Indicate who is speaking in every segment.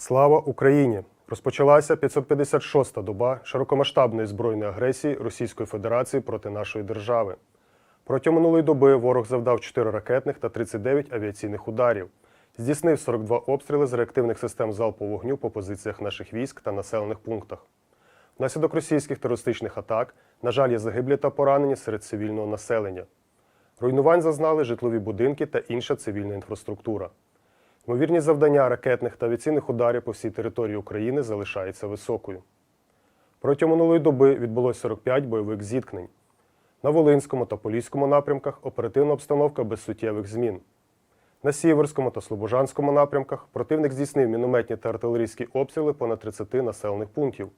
Speaker 1: Слава Україні! Розпочалася 556-та доба широкомасштабної збройної агресії Російської Федерації проти нашої держави. Протягом минулої доби ворог завдав 4 ракетних та 39 авіаційних ударів, здійснив 42 обстріли з реактивних систем залпового вогню по позиціях наших військ та населених пунктах. Внаслідок російських терористичних атак, на жаль, є загиблі та поранені серед цивільного населення. Руйнувань зазнали житлові будинки та інша цивільна інфраструктура. Ймовірність завдання ракетних та авіаційних ударів по всій території України залишається високою. Протягом минулої доби відбулося 45 бойових зіткнень. На Волинському та Поліському напрямках оперативна обстановка без суттєвих змін. На Сіверському та Слобожанському напрямках противник здійснив мінометні та артилерійські обстріли понад 30 населених пунктів.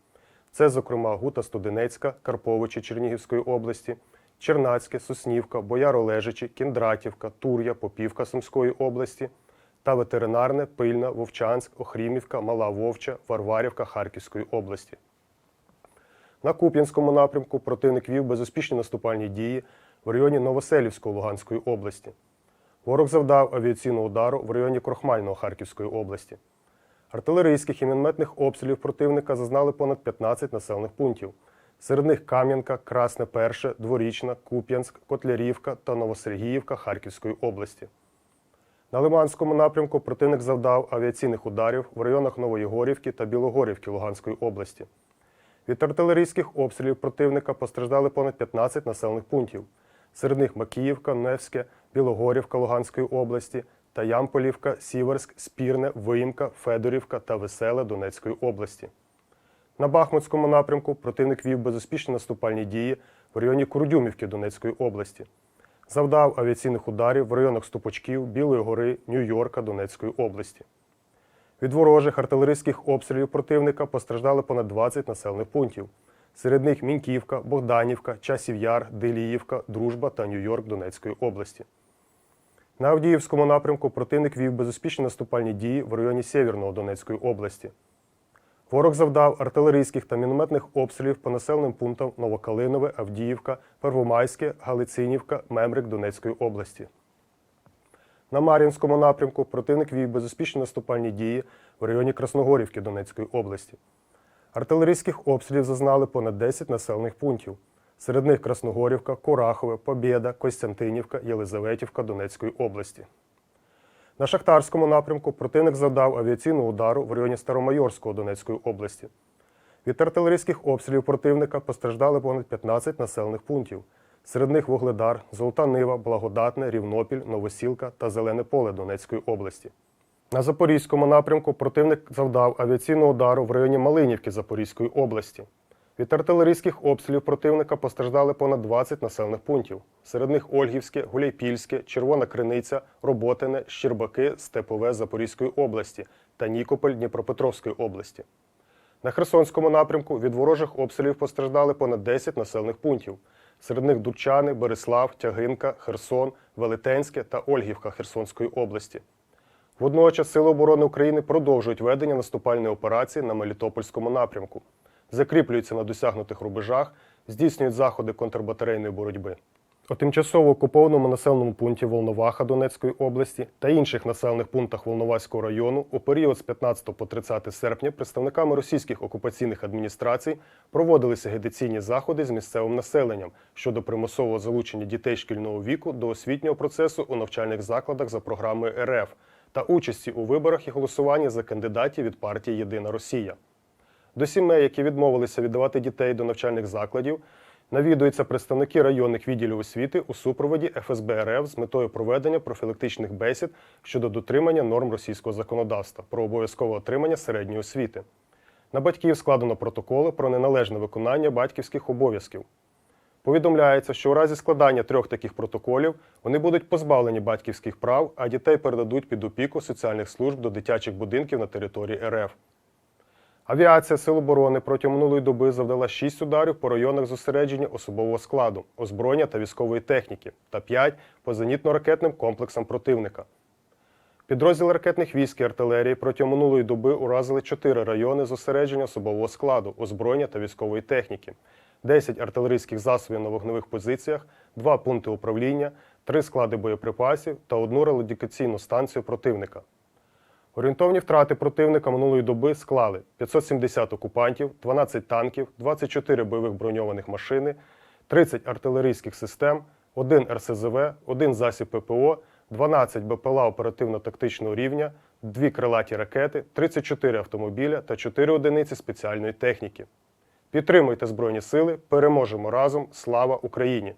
Speaker 1: Це, зокрема, Гута Студенецька, Карповичі Чернігівської області, Чернацьке, Соснівка, Бояр-Олежичі, Кіндратівка, Тур'я, Попівка Сумської області та ветеринарне, Пильна, Вовчанськ, Охрімівка, Мала Вовча, Варварівка Харківської області. На Куп'янському напрямку противник вів безуспішні наступальні дії в районі Новоселівської Луганської області. Ворог завдав авіаційного удару в районі Крохмального Харківської області. Артилерійських і мінометних обстрілів противника зазнали понад 15 населених пунктів. Серед них Кам'янка, Красне Перше, Дворічна, Куп'янськ, Котлярівка та Новосергіївка Харківської області. На Лиманському напрямку противник завдав авіаційних ударів в районах Новоєгорівки та Білогорівки Луганської області. Від артилерійських обстрілів противника постраждали понад 15 населених пунктів. Серед них Макіївка, Невське, Білогорівка Луганської області та Ямполівка, Сіверськ, Спірне, Виїмка, Федорівка та Веселе Донецької області. На Бахмутському напрямку противник вів безуспішні наступальні дії в районі Курдюмівки Донецької області. Завдав авіаційних ударів в районах Ступочків, Білої гори, Нью-Йорка Донецької області. Від ворожих артилерійських обстрілів противника постраждали понад 20 населених пунктів. Серед них Мінківка, Богданівка, Часів Яр, Деліївка, Дружба та Нью-Йорк Донецької області. На Авдіївському напрямку противник вів безуспішні наступальні дії в районі Сєвєрного Донецької області. Ворог завдав артилерійських та мінометних обстрілів по населеним пунктам Новокалинове, Авдіївка, Первомайське, Галицинівка, Мемрик Донецької області. На Мар'їнському напрямку противник вів безуспішні наступальні дії в районі Красногорівки Донецької області. Артилерійських обстрілів зазнали понад 10 населених пунктів. Серед них Красногорівка, Корахове, Побєда, Костянтинівка, Єлизаветівка Донецької області. На Шахтарському напрямку противник завдав авіаційного удару в районі Старомайорського Донецької області. Від артилерійських обстрілів противника постраждали понад 15 населених пунктів. Серед них Вугледар, Золота Нива, Благодатне, Рівнопіль, Новосілка та Зелене поле Донецької області. На Запорізькому напрямку противник завдав авіаційного удару в районі Малинівки Запорізької області. Від артилерійських обстрілів противника постраждали понад 20 населених пунктів. Серед них Ольгівське, Гуляйпільське, Червона Криниця, Роботине, Щербаки, Степове Запорізької області та Нікополь Дніпропетровської області. На Херсонському напрямку від ворожих обстрілів постраждали понад 10 населених пунктів. Серед них Дучани, Береслав, Тягинка, Херсон, Велетенське та Ольгівка Херсонської області. Водночас Сили оборони України продовжують ведення наступальної операції на Мелітопольському напрямку, закріплюються на досягнутих рубежах, здійснюють заходи контрбатарейної боротьби. У тимчасово окупованому населеному пункті Волноваха Донецької області та інших населених пунктах Волноваського району у період з 15 по 30 серпня представниками російських окупаційних адміністрацій проводилися агітаційні заходи з місцевим населенням щодо примусового залучення дітей шкільного віку до освітнього процесу у навчальних закладах за програмою РФ та участі у виборах і голосуванні за кандидатів від партії Єдина Росія. До сімей, які відмовилися віддавати дітей до навчальних закладів, навідуються представники районних відділів освіти у супроводі ФСБ РФ з метою проведення профілактичних бесід щодо дотримання норм російського законодавства про обов'язкове отримання середньої освіти. На батьків складено протоколи про неналежне виконання батьківських обов'язків. Повідомляється, що у разі складання трьох таких протоколів вони будуть позбавлені батьківських прав, а дітей передадуть під опіку соціальних служб до дитячих будинків на території РФ. Авіація Сил оборони протягом минулої доби завдала 6 ударів по районах зосередження особового складу, озброєння та військової техніки та 5 по зенітно-ракетним комплексам противника. Підрозділи ракетних військ і артилерії протягом минулої доби уразили 4 райони зосередження особового складу, озброєння та військової техніки, 10 артилерійських засобів на вогневих позиціях, 2 пункти управління, 3 склади боєприпасів та одну радіокаційну станцію противника. Орієнтовні втрати противника минулої доби склали 570 окупантів, 12 танків, 24 бойових броньованих машини, 30 артилерійських систем, 1 РСЗВ, 1 засіб ППО, 12 БПЛА оперативно-тактичного рівня, 2 крилаті ракети, 34 автомобіля та 4 одиниці спеціальної техніки. Підтримуйте Збройні Сили, переможемо разом! Слава Україні!